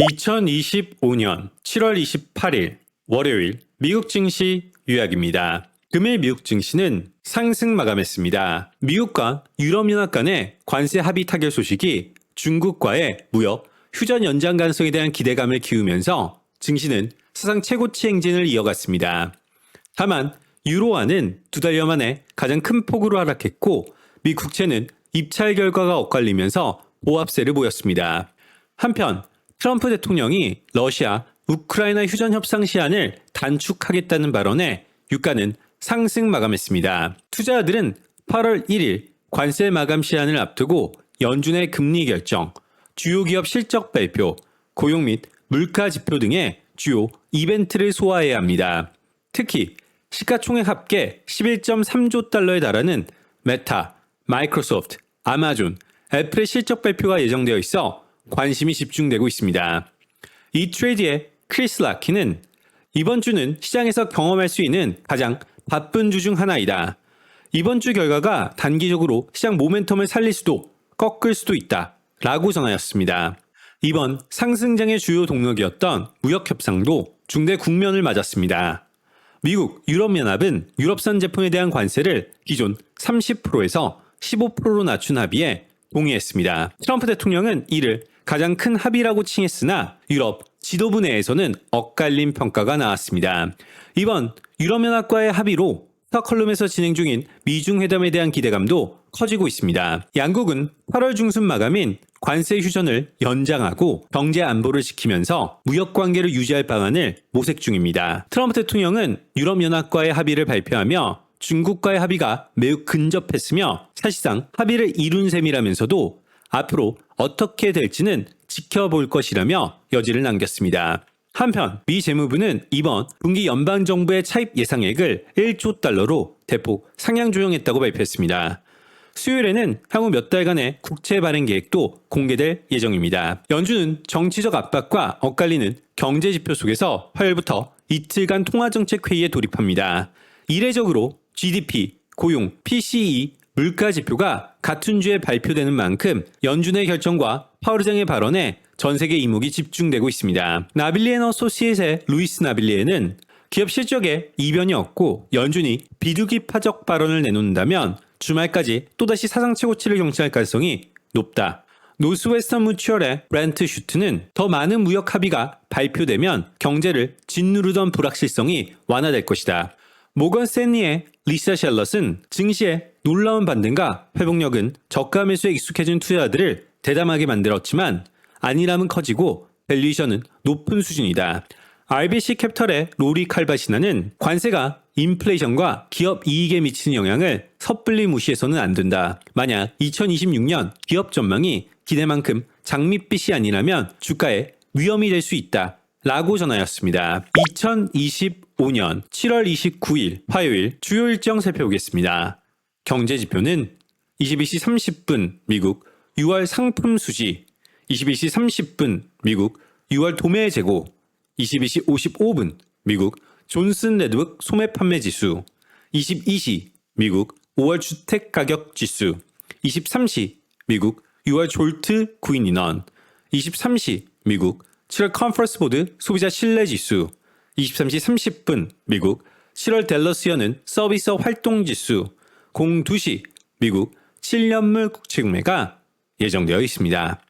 2025년 7월 28일 월요일 미국 증시 요약입니다. 금일 미국 증시는 상승 마감했습니다. 미국과 유럽연합 간의 관세 합의 타결 소식이 중국과의 무역 휴전 연장 가능성에 대한 기대감을 키우면서 증시는 사상 최고치 행진을 이어갔습니다. 다만 유로화는 두 달여 만에 가장 큰 폭으로 하락했고 미 국채는 입찰 결과가 엇갈리면서 보합세를 보였습니다. 한편 트럼프 대통령이 러시아 우크라이나 휴전 협상 시한을 단축하겠다는 발언에 유가는 상승 마감했습니다. 투자자들은 8월 1일 관세 마감 시한을 앞두고 연준의 금리 결정, 주요 기업 실적 발표, 고용 및 물가 지표 등의 주요 이벤트를 소화해야 합니다. 특히 시가총액 합계 11.3조 달러에 달하는 메타, 마이크로소프트, 아마존, 애플의 실적 발표가 예정되어 있어 관심이 집중되고 있습니다. 이 트레이드의 크리스 라키는 이번 주는 시장에서 경험할 수 있는 가장 바쁜 주 중 하나이다. 이번 주 결과가 단기적으로 시장 모멘텀을 살릴 수도 꺾을 수도 있다. 라고 전하였습니다. 이번 상승장의 주요 동력이었던 무역협상도 중대 국면을 맞았습니다. 미국, 유럽연합은 유럽산 제품에 대한 관세를 기존 30%에서 15%로 낮춘 합의에 동의했습니다. 트럼프 대통령은 이를 가장 큰 합의라고 칭했으나 유럽 지도부 내에서는 엇갈린 평가가 나왔습니다. 이번 유럽연합과의 합의로 스톡홀름에서 진행 중인 미중 회담에 대한 기대감도 커지고 있습니다. 양국은 8월 중순 마감인 관세 휴전을 연장하고 경제 안보를 지키면서 무역 관계를 유지할 방안을 모색 중입니다. 트럼프 대통령은 유럽연합과의 합의를 발표하며 중국과의 합의가 매우 근접했으며 사실상 합의를 이룬 셈이라면서도 앞으로 어떻게 될지는 지켜볼 것이라며 여지를 남겼습니다. 한편 미 재무부는 이번 분기 연방정부의 차입 예상액을 1조 달러로 대폭 상향 조정했다고 발표했습니다. 수요일에는 향후 몇 달간의 국채 발행 계획도 공개될 예정입니다. 연준은 정치적 압박과 엇갈리는 경제 지표 속에서 화요일부터 이틀간 통화정책 회의에 돌입합니다. 이례적으로 GDP, 고용, PCE, 물가 지표가 같은 주에 발표되는 만큼 연준의 결정과 파우르장의 발언에 전 세계 이목이 집중되고 있습니다. 나빌리엔 어소시에이트의 루이스 나빌리엔은 기업 실적에 이변이 없고 연준이 비둘기 파적 발언을 내놓는다면 주말까지 또다시 사상 최고치를 경신할 가능성이 높다. 노스웨스턴 무추얼의 브렌트 슈트는 더 많은 무역 합의가 발표되면 경제를 짓누르던 불확실성이 완화될 것이다. 모건 스탠리의 리사 샬럿은 증시의 놀라운 반등과 회복력은 저가 매수에 익숙해진 투자자들을 대담하게 만들었지만 안일함은 커지고 밸류에이션은 높은 수준이다. RBC 캐피털의 로리 칼바시나는 관세가 인플레이션과 기업 이익에 미치는 영향을 섣불리 무시해서는 안 된다. 만약 2026년 기업 전망이 기대만큼 장밋빛이 아니라면 주가에 위험이 될 수 있다. 라고 전하였습니다. 2025 년 7월 29일 화요일 주요 일정 살펴보겠습니다. 경제 지표는 22시 30분 미국 6월 상품 수지, 22시 30분 미국 6월 도매 재고, 22시 55분 미국 존슨 레드북 소매 판매 지수, 22시 미국 5월 주택 가격 지수, 23시 미국 6월 졸트 구인 인원, 23시 미국 7월 컨퍼런스 보드 소비자 신뢰 지수, 23시 30분 미국 7월 댈러스 연은 서비스 활동 지수, 02시 미국 7년물 국채 구매가 예정되어 있습니다.